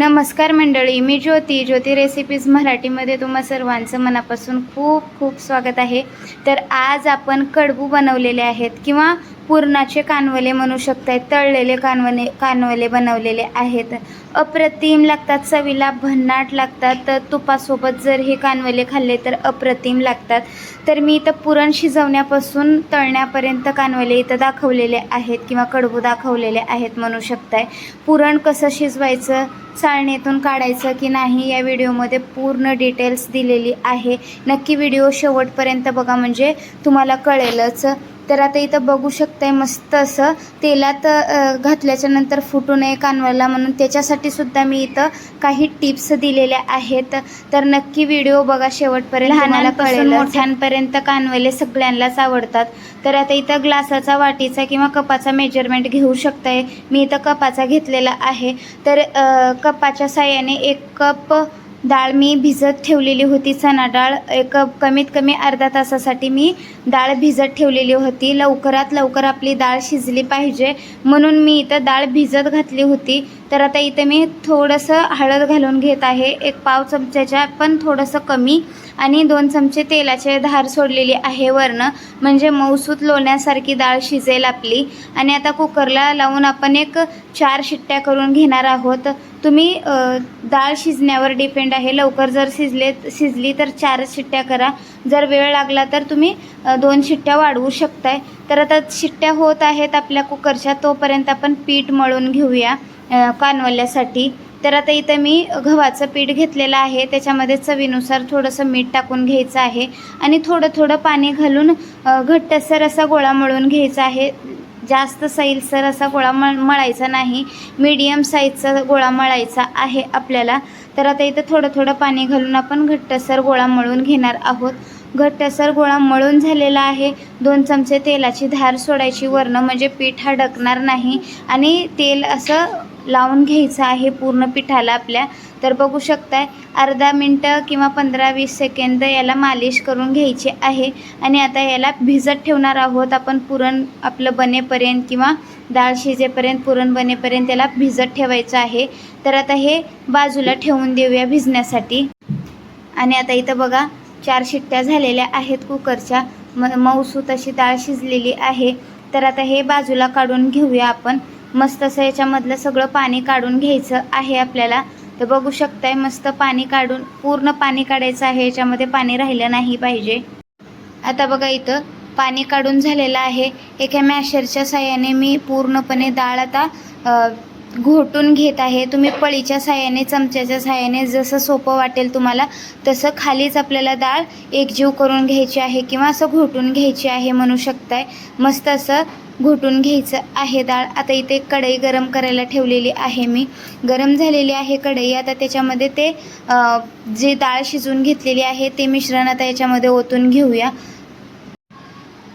नमस्कार मंडळी मी ज्योती. ज्योती रेसिपीज मराठीमध्ये तुम्हा सर्वांचं मनापासून खूप खूप स्वागत आहे. तर आज आपण कडबू बनवलेले आहेत किंवा पुरणाचे कानवले म्हणू शकताय तळलेले कानवले कानवले बनवलेले आहेत. अप्रतिम लागतात चवीला भन्नाट लागतात. तर तुपासोबत जर हे कानवले खाल्ले तर अप्रतिम लागतात. तर मी इथं पुरण शिजवण्यापासून तळण्यापर्यंत कानवले इथं दाखवलेले आहेत किंवा कडबू दाखवलेले आहेत म्हणू शकताय. पुरण कसं शिजवायचं चाळणीतून काढायचं की नाही या व्हिडिओमध्ये पूर्ण डिटेल्स दिलेली आहे. नक्की व्हिडिओ शेवटपर्यंत बघा म्हणजे तुम्हाला कळेलच. तर आता इथं बघू शकताय मस्त असं तेलात घातल्याच्या नंतर फुटू नये कानवाला म्हणून त्याच्यासाठी सुद्धा मी इथं काही टिप्स दिलेल्या आहेत. तर नक्की व्हिडिओ बघा शेवटपर्यंत लहानांपासून मोठ्यांपर्यंत कानवले सगळ्यांनाच आवडतात. तर आता इथं ग्लासाचा वाटीचा किंवा कपाचा मेजरमेंट घेऊ शकताय. मी इथं कपाचा घेतलेला आहे. तर कपाच्या साह्याने एक कप डाळ मी भिजत ठेवलेली होती चणा डाळ. एक कमीत कमी अर्धा तासासाठी मी डाळ भिजत ठेवलेली होती. लवकरात लवकर आपली डाळ शिजली पाहिजे. म्हणून मी इथं डाळ भिजत घातली होती. तर आता इथं मी थोडंसं हळद घालून घेत आहे. एक पाव चमच्याच्या पण थोडंसं कमी आणि दोन चमचे तेलाचे धार सोडलेली आहे वरनं. म्हणजे मऊसूत लोण्यासारखी डाळ शिजेल आपली. आणि आता कुकरला लावून आपण एक चार शिट्ट्या करून घेणार आहोत. तुम्ही डाळ शिजण्यावर डिपेंड आहे. लवकर जर शिजले शिजली तर चारच शिट्ट्या करा. जर वेळ लागला तर तुम्ही दोन शिट्ट्या वाढवू शकताय. तर आता शिट्ट्या होत आहेत आपल्या कुकरच्या तोपर्यंत आपण पीठ मळून घेऊया कानवल्यासाठी. तर आता इथं मी गव्हाचं पीठ घेतलेलं आहे. त्याच्यामध्ये चवीनुसार थोडंसं मीठ टाकून घ्यायचं आहे. आणि थोडं थोडं पाणी घालून घट्टसर असा गोळा मळून घ्यायचा आहे. जास्त सैलसर असा गोळा मळ मळायचा नाही. मीडियम साईजचा गोळा मळायचा आहे आपल्याला. तर आता इथं थोडं थोडं पाणी घालून आपण घट्टसर गोळा मळून घेणार आहोत. घट्टसर गोळा मळून झालेला आहे. दोन चमचे तेलाची धार सोडायची वरणं म्हणजे पीठ हा डकणार नाही. आणि तेल असं लावून घ्यायचं आहे पूर्ण पिठाला आपल्या. तर बघू शकताय अर्धा मिनटं किंवा पंधरा वीस सेकंद याला मालिश करून घ्यायची आहे. आणि आता याला भिजत ठेवणार आहोत आपण पुरण आपलं बनेपर्यंत किंवा डाळ शिजेपर्यंत पुरण बनेपर्यंत याला भिजत ठेवायचं आहे. तर आता हे बाजूला ठेवून देऊया भिजण्यासाठी. आणि आता इथं बघा चार शिट्ट्या झालेल्या आहेत कुकरच्या. म मऊसूत अशी डाळ शिजलेली आहे. तर आता हे बाजूला काढून घेऊया आपण. मस्त असं याच्यामधलं सगळं पाणी काढून घ्यायचं आहे आपल्याला. तर बघू शकताय मस्त पाणी काढून पूर्ण पाणी काढायचं आहे याच्यामध्ये पाणी राहिलं नाही पाहिजे. आता बघा इथं पाणी काढून झालेलं आहे. एका मॅशरच्या साह्याने मी पूर्णपणे डाळ आता घोटून घेत आहे. तुम्ही पळीच्या साह्याने चमच्याच्या साह्याने जसं सोपं वाटेल तुम्हाला तसं खालीच आपल्याला डाळ एकजीव करून घ्यायची आहे किंवा असं घोटून घ्यायची आहे म्हणू शकताय. मस्त असं घोटून घ्यायचं आहे डाळ. आता इथे कढई गरम करायला ठेवलेली आहे मी. गरम झालेली आहे कढई. आता त्याच्यामध्ये ते जे डाळ शिजवून घेतलेली आहे ते मिश्रण आता याच्यामध्ये ओतून घेऊया.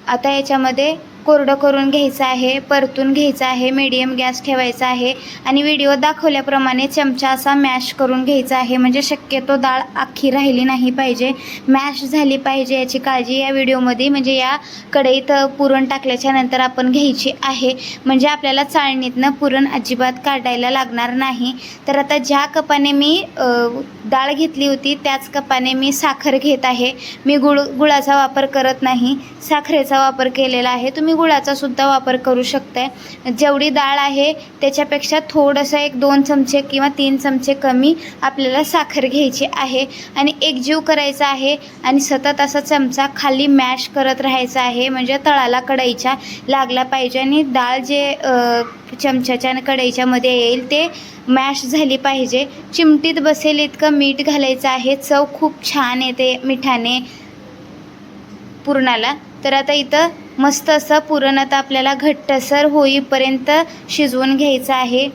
आता याच्यामध्ये कोरडं करून घ्यायचं आहे परतून घ्यायचं आहे मीडियम गॅस ठेवायचा आहे आणि व्हिडिओ दाखवल्याप्रमाणे चमचा असा मॅश करून घ्यायचा आहे. म्हणजे शक्यतो डाळ आखी राहिली नाही पाहिजे. मॅश झाली पाहिजे याची काळजी या व्हिडिओमध्ये म्हणजे या कढईत पुरण टाकल्याच्या नंतर आपण घ्यायची आहे. म्हणजे आपल्याला चाळणीतनं पुरण अजिबात काढायला लागणार नाही. तर आता ज्या कपाने मी डाळ घेतली होती त्याच कपाने मी साखर घेत आहे. मी गुळ गुळाचा वापर करत नाही. साखरेचा वापर केलेला आहे. तुम्ही गुळाचा सुद्धा वापर करू शकताय. जेवढी डाळ आहे त्याच्यापेक्षा थोडंसं एक दोन चमचे किंवा तीन चमचे कमी आपल्याला साखर घ्यायची आहे. आणि एकजीव करायचा आहे आणि सतत असा चमचा खाली मॅश करत राहायचा आहे म्हणजे तळाला कढईच्या लागला पाहिजे आणि डाळ जे चमच्याच्या आणि कढईच्यामध्ये येईल ते मॅश झाली पाहिजे. चिमटीत बसेल इतकं मीठ घालायचं आहे चव खूप छान येते मिठाने. पुरणाला. तर आता इथं मस्त असं पुरण आता आपल्याला घट्टसर होईपर्यंत शिजवून घ्यायचं आहे.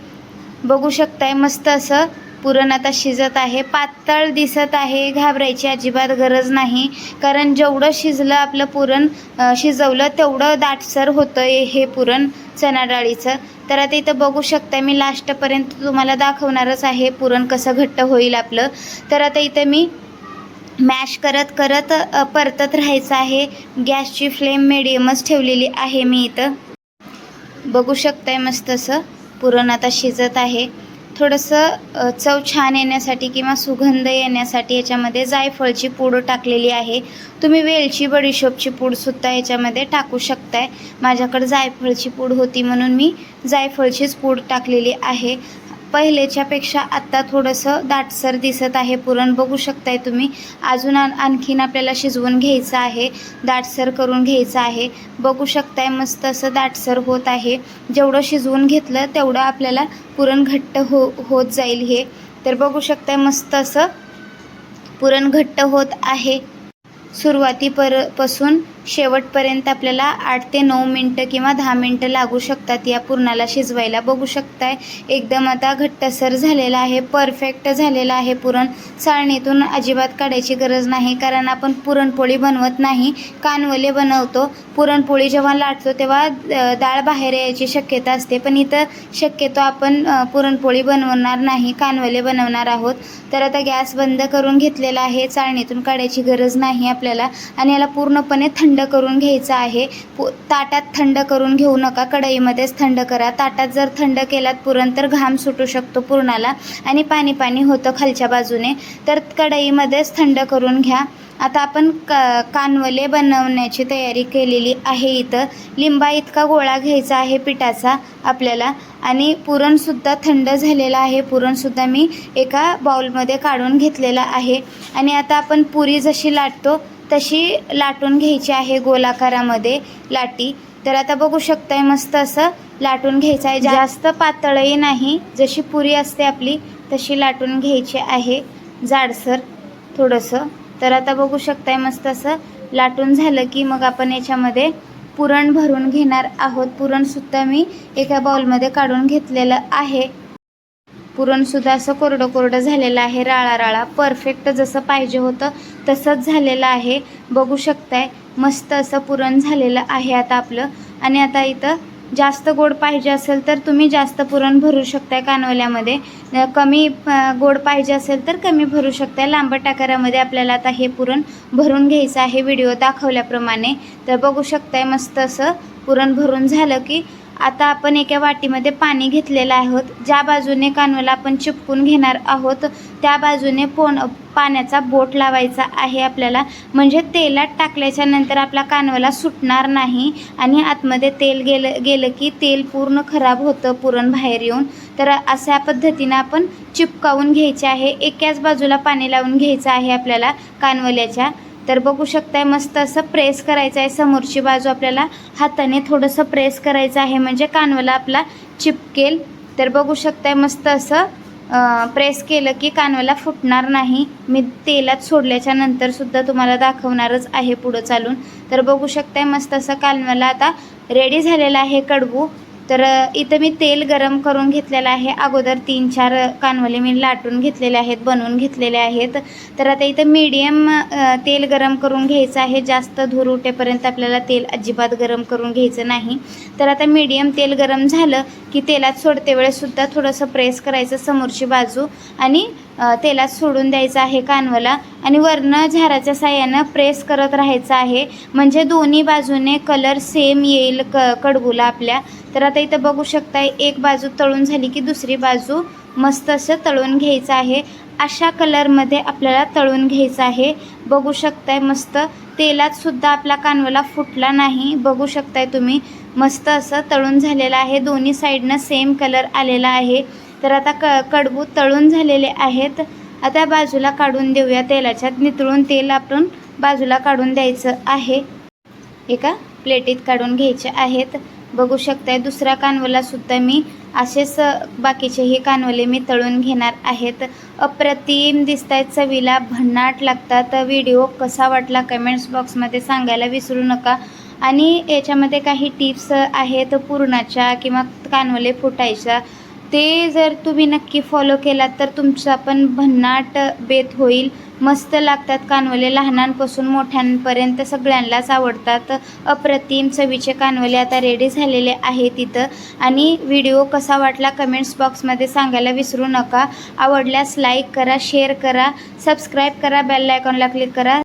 बघू शकताय मस्त असं पुरण आता शिजत आहे. पातळ दिसत आहे. घाबरायची अजिबात गरज नाही. कारण जेवढं शिजलं आपलं पुरण शिजवलं तेवढं दाटसर होतं हे पुरण चणा डाळीचं तर आता इथं बघू शकता मी लास्टपर्यंत तुम्हाला दाखवणारच आहे पुरण कसं घट्ट होईल आपलं. तर आता इथं मी मॅश करत करत परतत राहायचं आहे. गॅसची फ्लेम मिडियमच ठेवलेली आहे मी इथं. बघू शकताय मस्त असं. पुरण आता शिजत आहे. थोडंसं चव छान येण्यासाठी किंवा सुगंध येण्यासाठी याच्यामध्ये जायफळची पूड टाकलेली आहे. तुम्ही वेलची बडीशोपची पूडसुद्धा याच्यामध्ये टाकू शकताय. माझ्याकडे जायफळची पूड होती म्हणून मी जायफळचीच पूड टाकलेली आहे. पहिलेच्यापेक्षा आत्ता थोडंसं दाटसर दिसत आहे पुरण. बघू शकताय तुम्ही. अजून आणखीन आपल्याला शिजवून घ्यायचं आहे. दाटसर करून घ्यायचं आहे. बघू शकताय मस्त असं दाटसर होत आहे. जेवढं शिजवून घेतलं तेवढं आपल्याला पुरण घट्ट हो होत जाईल हे. तर बघू शकताय मस्त असं पुरण घट्ट होत आहे. सुरुवातीपरपासून शेवटपर्यंत आपल्याला आठ ते नऊ मिनटं किंवा दहा मिनटं लागू शकतात या पुरणाला शिजवायला. बघू शकताय एकदम आता घट्टसर झालेला आहे परफेक्ट झालेला आहे पुरण. चाळणीतून अजिबात काढायची गरज नाही कारण आपण पुरणपोळी बनवत नाही कानवले बनवतो. पुरणपोळी जेव्हा लाटतो तेव्हा डाळ बाहेर यायची शक्यता असते पण इथं शक्यतो आपण पुरणपोळी बनवणार नाही कानवले बनवणार आहोत. तर आता गॅस बंद करून घेतलेला आहे चाळणीतून काढायची गरज नाही आपल्याला आणि याला पूर्णपणे थंड थंड करून घ्यायचं आहे. पु ताटात थंड करून घेऊ नका. कढईमध्येच थंड करा. ताटात जर थंड केलात पुरण तर घाम सुटू शकतो पुरणाला आणि पाणी पाणी होतं खालच्या बाजूने. तर कढईमध्येच थंड करून घ्या. आता आपण क कानवले बनवण्याची तयारी केलेली आहे इथं. लिंबा इतका गोळा घ्यायचा आहे पिठाचा आपल्याला आणि पुरणसुद्धा थंड झालेलं आहे. पुरणसुद्धा मी एका बाउलमध्ये काढून घेतलेला आहे. आणि आता आपण पुरी जशी लाटतो तशी लाटून घ्यायची आहे गोलाकारामध्ये लाटी. तर आता बघू शकताय मस्त असं लाटून घ्यायचं आहे. जास्त पातळही नाही. जशी पुरी असते आपली तशी लाटून घ्यायची आहे. जाडसर थोडंसं. तर आता बघू शकताय मस्त असं लाटून झालं की मग आपण याच्यामध्ये पुरण भरून घेणार आहोत. पुरणसुद्धा मी एका बाउलमध्ये काढून घेतलेलं आहे. पुरणसुद्धा असं कोरडं कोरडं झालेलं आहे राळा राळा परफेक्ट जसं पाहिजे होतं तसंच झालेलं आहे. बघू शकताय मस्त असं पुरण झालेलं आहे आता आपलं. आणि आता इथं जास्त गोड पाहिजे असेल तर तुम्ही जास्त पुरण भरू शकताय कानवल्यामध्ये कमी गोड पाहिजे असेल तर कमी भरू शकताय. लांबट आकारामध्ये आपल्याला आता हे पुरण भरून घ्यायचं आहे. व्हिडिओ दाखवल्याप्रमाणे. तर बघू शकताय मस्त असं पुरण भरून झालं की आता आपण एका वाटीमध्ये पाणी घेतलेलं आहोत. ज्या बाजूने कानवला आपण चिपकून घेणार आहोत त्या बाजूने पोण पाण्याचा बोट लावायचा आहे आपल्याला. म्हणजे तेलात टाकल्याच्या नंतर आपला कानवला सुटणार नाही आणि आतमध्ये तेल गेलं गेलं की तेल पूर्ण खराब होतं पुरण बाहेर येऊन. तर अशा पद्धतीनं आपण चिपकावून घ्यायचे आहे. एकाच बाजूला पाणी लावून घ्यायचं आहे आपल्याला कानवल्याच्या. तर बघू शकताय मस्त असं प्रेस करायचं आहे समोरची बाजू आपल्याला हाताने थोडंसं प्रेस करायचं आहे. म्हणजे कानवला आपला चिपकेल. तर बघू शकताय मस्त असं प्रेस केलं की कानवाला फुटणार नाही. मी तेलात सोडल्याच्या नंतर सुद्धा तुम्हाला दाखवणारच आहे पुढं चालून. तर बघू शकताय मस्त असं कानवाला आता रेडी झालेला आहे कडबू तर इथं मी तेल गरम करून घेतलेलं आहे. अगोदर तीन चार कानवले मी लाटून घेतलेले आहेत बनवून घेतलेले आहेत. तर आता इथं मीडियम तेल गरम करून घ्यायचं आहे. जास्त धूर उठेपर्यंत आपल्याला तेल अजिबात गरम करून घ्यायचं नाही. तर आता मीडियम तेल गरम झालं की तेलात सोडते वेळेससुद्धा थोडंसं प्रेस करायचं समोरची बाजू आणि तेलात सोडून द्यायचं आहे कानवला आणि वरनं झाराच्या साह्यानं प्रेस करत राहायचं आहे. म्हणजे दोन्ही बाजूने कलर सेम येईल क कडबूला आपल्या. तर आता इथं बघू शकताय एक बाजू तळून झाली की दुसरी बाजू मस्त असं तळून घ्यायचं आहे. अशा कलरमध्ये आपल्याला तळून घ्यायचं आहे. बघू शकताय मस्त. तेलात सुद्धा आपला कानवला फुटला नाही. बघू शकताय तुम्ही मस्त असं तळून झालेलं आहे. दोन्ही साईडनं सेम कलर आलेला आहे. तर आता क कडबू तळून झालेले आहेत. आता बाजूला काढून देऊया तेलाच्यात. नितळून तेल आपण बाजूला काढून द्यायचं आहे. एका प्लेटीत काढून घ्यायचे आहेत. बघू शकताय दुसऱ्या कानवलासुद्धा मी असेच बाकीचेही कानवले मी तळून घेणार आहेत. अप्रतिम दिसत आहेत चवीला. भन्नाट लागतात. व्हिडिओ कसा वाटला कमेंट्स बॉक्समध्ये सांगायला विसरू नका. आणि याच्यामध्ये काही टिप्स आहेत पूर्णाच्या किंवा कानवले फुटायच्या. ते जर तुम्ही नक्की फॉलो केलात तर तुमचा पण भन्नाट बेत होईल. मस्त लागतात कानवले लहानांपासून मोठ्यांपर्यंत सगळ्यांनाच आवडतात. अप्रतिम चवीचे कानवले आता रेडी झालेले आहेत तिथं आणि व्हिडिओ कसा वाटला कमेंट्स बॉक्समध्ये सांगायला विसरू नका. आवडल्यास लाईक करा शेअर करा सबस्क्राईब करा बेल आयकॉनला क्लिक करा.